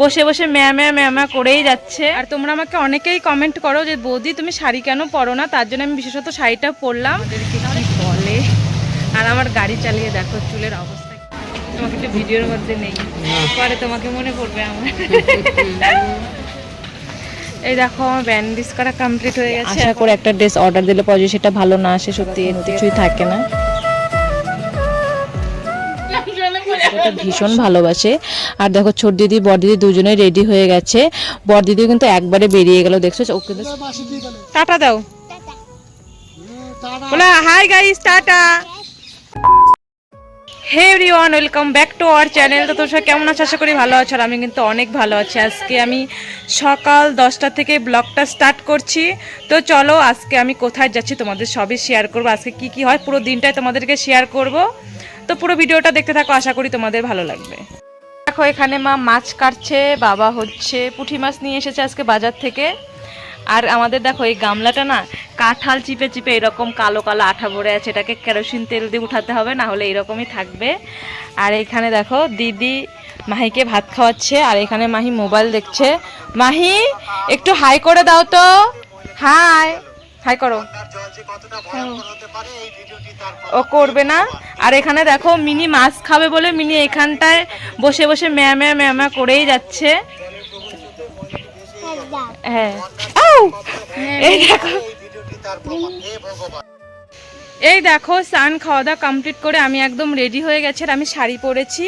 বসে বসে ম্যা ম্যা ম্যা ম্যা করেই যাচ্ছে। আর তোমরা আমাকে অনেকেই কমেন্ট করো যে বৌদি তুমি শাড়ি কেন পরো না? তার জন্য আমি বিশেষত শাড়িটা পরলাম। বলে? আর আমার গাড়ি চালিয়ে দেখো চুলের অবস্থা তোমাকে একটু ভিডিওর মধ্যে নেই। পরে তোমাকে মনে পড়বে আমার। এই দেখো আমার ব্যান্ডেজ করা কমপ্লিট হয়ে গেছে। আশা করে একটা ড্রেস অর্ডার দিলে পরে সেটা ভালো না আসে সত্যি কিছুই থাকে না। এটা ভীষণ ভালোবাসে। আর দেখো ছোট দিদি, বড় দিদি দুজনে রেডি হয়ে গেছে। বড় দিদি কিন্তু একবারে বেরিয়ে গেল, দেখছ? ও কিন্তু টাটা দাও। বলে hi guys tata. Hey everyone welcome back to our channel তো তোমরা কেমন আছো? আশা করি ভালো আছো, আর আমি কিন্তু অনেক ভালো আছি। আজকে আমি সকাল দশটা থেকে ব্লগটা স্টার্ট করছি। তো চলো, আজকে আমি কোথায় যাচ্ছি তোমাদের সবই শেয়ার করব। আজকে কি কি হয়, পুরো দিনটাই তোমাদেরকে শেয়ার করব। তো পুরো ভিডিওটা দেখতে থাকো, আশা করি তোমাদের ভালো লাগবে। দেখো, এখানে মা মাছ কাটছে, বাবা হচ্ছে পুঁটি মাছ নিয়ে এসেছে আজকে বাজার থেকে। আর আমাদের দেখো, এই গামলাটা না কাঁঠাল চিপে চিপে এরকম কালো কালো আঠা ভরে আছে, এটাকে কেরোসিন তেল দিয়ে উঠাতে হবে, না হলে এরকমই থাকবে। আর এখানে দেখো, দিদি মাহিকে ভাত খাওয়াচ্ছে, আর এখানে মাহি মোবাইল দেখছে। মাহি, একটু হাই করে দাও তো। হাই। হাই করো। ও করবে না। আর এখানে দেখো মিনি মাছ খাবে বলে মিনি এখানটায় বসে বসে ম্যা ম্যা ম্যা ম্যা করেই যাচ্ছে। হ্যাঁ। আউ! এই দেখো। এই দেখো, স্নান খাওয়া দাওয়া কমপ্লিট করে আমি একদম রেডি হয়ে গেছে আর আমি শাড়ি পরেছি।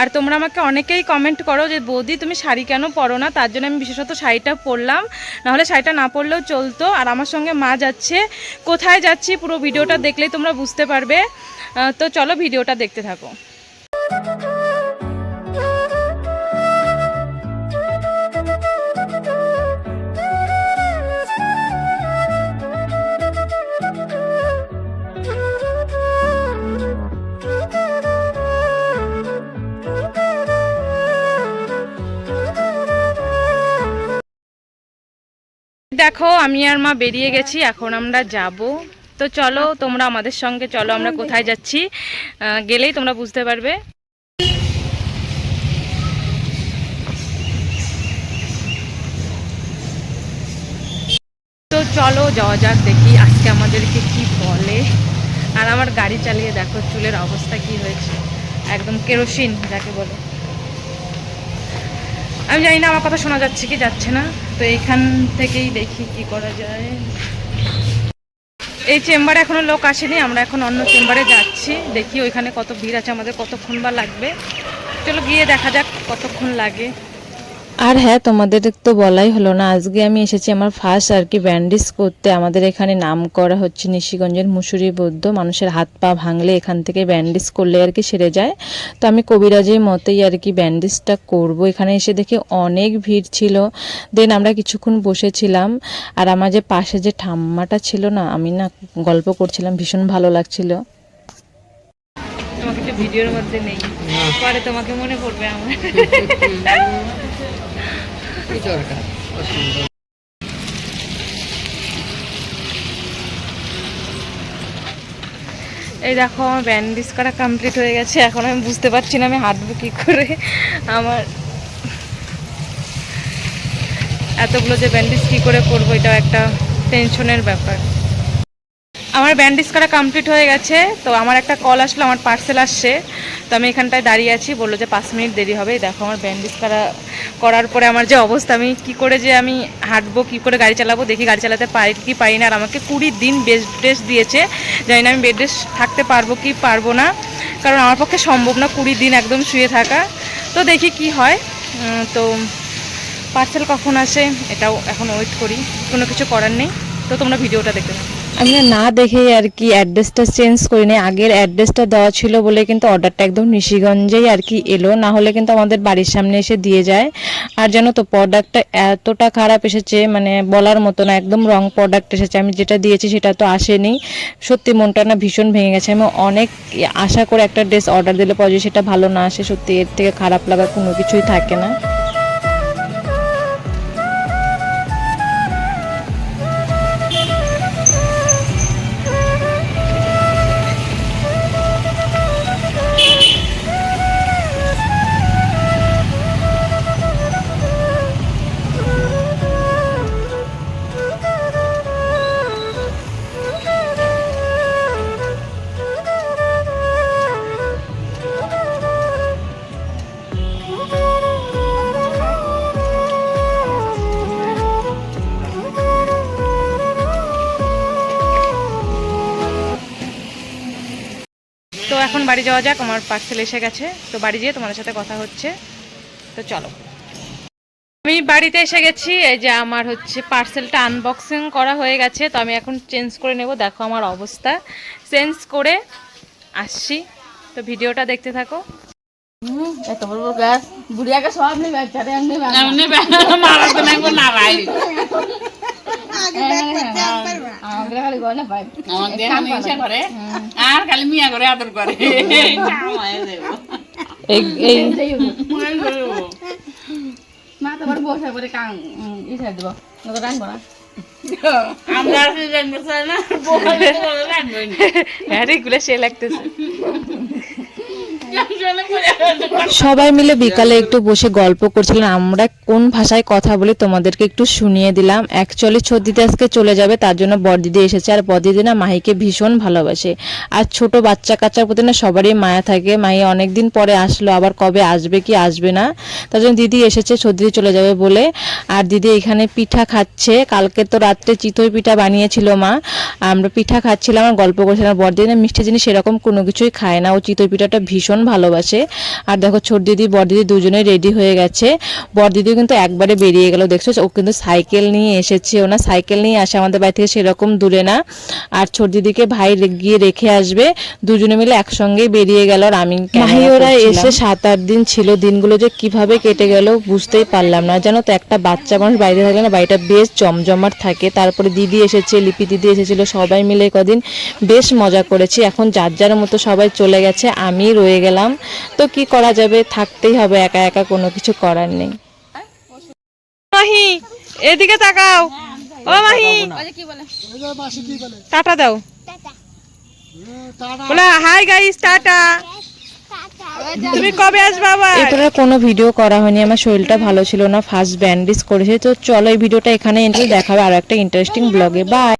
আর তোমরা আমাকে অনেকেই কমেন্ট করো যে, বৌদি, তুমি শাড়ি কেন পরো না? তার জন্য আমি বিশেষত শাড়িটা পরলাম। নাহলে শাড়িটা না পরলেও চলতো। আর আমার সঙ্গে মা যাচ্ছে। কোথায় যাচ্ছি পুরো ভিডিওটা দেখলেই তোমরা বুঝতে পারবে। তো চলো ভিডিওটা দেখতে থাকো। দেখো, আমি আর মা বেরিয়ে গেছি, এখন আমরা যাব। তো চলো, তোমরা আমাদের সঙ্গে চলো, আমরা কোথায় যাচ্ছি? গেলেই তোমরা বুঝতে পারবে। তো চলো, যাওয়া যাক, দেখি আজকে আমাদেরকে কি বলে। আর আমার গাড়ি চালিয়ে দেখো, চুলের অবস্থা কি হয়েছে। একদম কেরোসিন, যাকে বলে। আমি জানি না, আমার কথা শোনা যাচ্ছে কি, যাচ্ছে না। তো এইখান থেকেই দেখি কি করা যায়। এই চেম্বারে এখনও লোক আসেনি, আমরা এখন অন্য চেম্বারে যাচ্ছি, দেখি ওইখানে কত ভিড় আছে, আমাদের কতক্ষণ বা লাগবে। চলো গিয়ে দেখা যাক কতক্ষণ লাগে। আর হ্যাঁ তোমাদের তো বলাই হলো না। আজকে আমি এসেছি আমার ফার্স্ট আর কি ব্যান্ডেজ করতে। আমাদের এখানে নাম করা হচ্ছে নিশিগঞ্জের মুসুরি বৌদ্ধ। মানুষের হাত পা ভাঙলে এখান থেকে ব্যান্ডেজ করলে আর কি সেরে যায়। তো আমি কবিরাজের মতেই আর কি ব্যান্ডেজটা করব। এখানে এসে দেখে অনেক ভিড় ছিল। দেন আমরা কিছুক্ষণ বসেছিলাম। আর আমার যে পাশে যে ঠাম্মাটা ছিল না আমি না গল্প করছিলাম ভীষণ ভালো লাগছিল। তোমাকে ভিডিওর মধ্যে নেই। পরে তোমাকে মনে পড়বে আমার। এই দেখো, আমার ব্যান্ডেজ করা কমপ্লিট হয়ে গেছে। এখন আমি বুঝতে পারছি না আমি হাঁটবো কী করে। আমার এতগুলো যে ব্যান্ডেজ কী করে করব, এটাও একটা টেনশনের ব্যাপার। আমার ব্যান্ডেজ করা কমপ্লিট হয়ে গেছে, তো আমার একটা কল আসলো, আমার পার্সেল আসছে। তো আমি এখানটায় দাঁড়িয়ে আছি, বলল যে পাঁচ মিনিট দেরি হবে। দেখো আমার ব্যান্ডেজ করা করার পরে আমার যে অবস্থা, আমি কি করে যে আমি হাঁটবো, কি করে গাড়ি চালাবো, দেখি গাড়ি চালাতে পারি কি পারি না। আর আমাকে কুড়ি দিন বেড রেস্ট দিয়েছে। জানি না আমি বেড রেস্ট থাকতে পারব কি পারব না। কারণ আমার পক্ষে সম্ভব না কুড়ি দিন একদম শুয়ে থাকা। তো দেখি কি হয়। তো পার্সেল কখন আসে, এটাও এখন ওয়েট করি। কোনো কিছু করার নেই। তো তোমরা ভিডিওটা দেখতে থাকো। আমি না দেখেই আর কি অ্যাড্রেসটা চেঞ্জ করিনি। আগের অ্যাড্রেসটা দেওয়া ছিল বলে কিন্তু অর্ডারটা একদম নিশিগঞ্জেই আর কি এলো। না হলে কিন্তু আমাদের বাড়ির সামনে এসে দিয়ে যায়। আর জানো তো প্রোডাক্টটা এতটা খারাপ এসেছে মানে বলার মতো না, একদম রং প্রোডাক্ট এসেছে। আমি যেটা দিয়েছি সেটা তো আসেনি। সত্যি মনটা না ভীষণ ভেঙে গেছে। আমি অনেক আশা করে একটা ড্রেস অর্ডার দিলে পরে সেটা ভালো না আসে, সত্যি এর থেকে খারাপ লাগার কোনো কিছুই থাকে না। বাড়ি যাওয়া যাক আমার পার্সেল এসে গেছে। তো বাড়ি যেয়ে তোমার সাথে কথা হচ্ছে। তো চলো। আমি বাড়িতে এসে গেছি এই যে আমার হচ্ছে পার্সেলটা আনবক্সিং করা হয়ে গেছে। তো আমি এখন চেঞ্জ করে নেব। দেখো আমার অবস্থা। চেঞ্জ করে আসছি। তো ভিডিওটা দেখতে থাকো। এত বড় বড় গাছ। বুড়িয়াকে সব নেবে একসাথে আমি নেবে আমাদের খালি গয়না পাই আর খালি মিয়া করে আদর করে। মা তো বড় বসে করে কাং ইসে দিব। রাখব না। আমরা হ্যাঁ সে লাগতেছে। সবাই মিলে বিকালে একটু বসে গল্প করছিলাম আমরা কোন ভাষায় কথা বলি তোমাদেরকে একটু শুনিয়ে দিলাম। অ্যাকচুয়ালি ছদিদি আজকে চলে যাবে, তার জন্য বড়দিদি এসেছে। আর বড়দিদি না মাহিকে ভীষণ ভালোবাসে। আর ছোট বাচ্চা কাচ্চার প্রতি না সবারই মায়া থাকে। মাহি অনেকদিন পরে আসলো, আবার কবে আসবে কি আসবে না। তার জন্য দিদি এসেছে ছদিদি চলে যাবে বলে। আর দিদি এখানে পিঠা খাচ্ছে। কালকে তো রাত্রে চিতই পিঠা বানিয়েছিল মা। আমরা পিঠা খাচ্ছিলাম, আর গল্প করছিলাম। বড়দিদি না মিষ্টি জিনিস সেরকম কোনো কিছুই খায় না। ও চিতই পিঠাটা ভীষণ ভালোবাসে। আর দেখো ছোট দিদি বড় দিদি দুজনে রেডি হয়ে গেছে। বড় দিদিও কিন্তু একবারে বেরিয়ে গেল দেখছ? ও কিন্তু সাইকেল নিয়ে এসেছে। ওনা সাইকেল নিয়ে আসে আমাদের বাড়ি থেকে সেরকম দূরে না। আর ছোট দিদিকে ভাই গিয়ে রেখে আসবে। দুজনে মিলে একসঙ্গেই বেরিয়ে গেল আর আমি ওরা এসে সাত আট দিন ছিল। দিনগুলো যে কীভাবে কেটে গেল বুঝতেই পারলাম না। জানো তো একটা বাচ্চা মানুষ বাইরে থাকলে না বাড়িটা বেশ জমজমাট থাকে। তারপরে দিদি এসেছে লিপি দিদি এসেছিল সবাই মিলে কদিন বেশ মজা করেছি। এখন যার যার মতো সবাই চলে গেছে আমি রয়ে গেলাম। তো কি করা যাবে থাকতেই হবে একা একা কোনো কিছু করার নেই। মাহি এদিকে তাকাও। ও মাহি টাটা দাও। বলে হাই গাইস টাটা। তুমি কবে আসবে আবার? এরপরে কোনো ভিডিও করা হয়নি আমার শরীরটা ভালো ছিল না ফার্স্ট ব্যান্ডেজ করেছে। তো চলো এই ভিডিওটা এখানে এন্ট্রি দেখাবে আর একটা ইন্টারেস্টিং ব্লগে বাই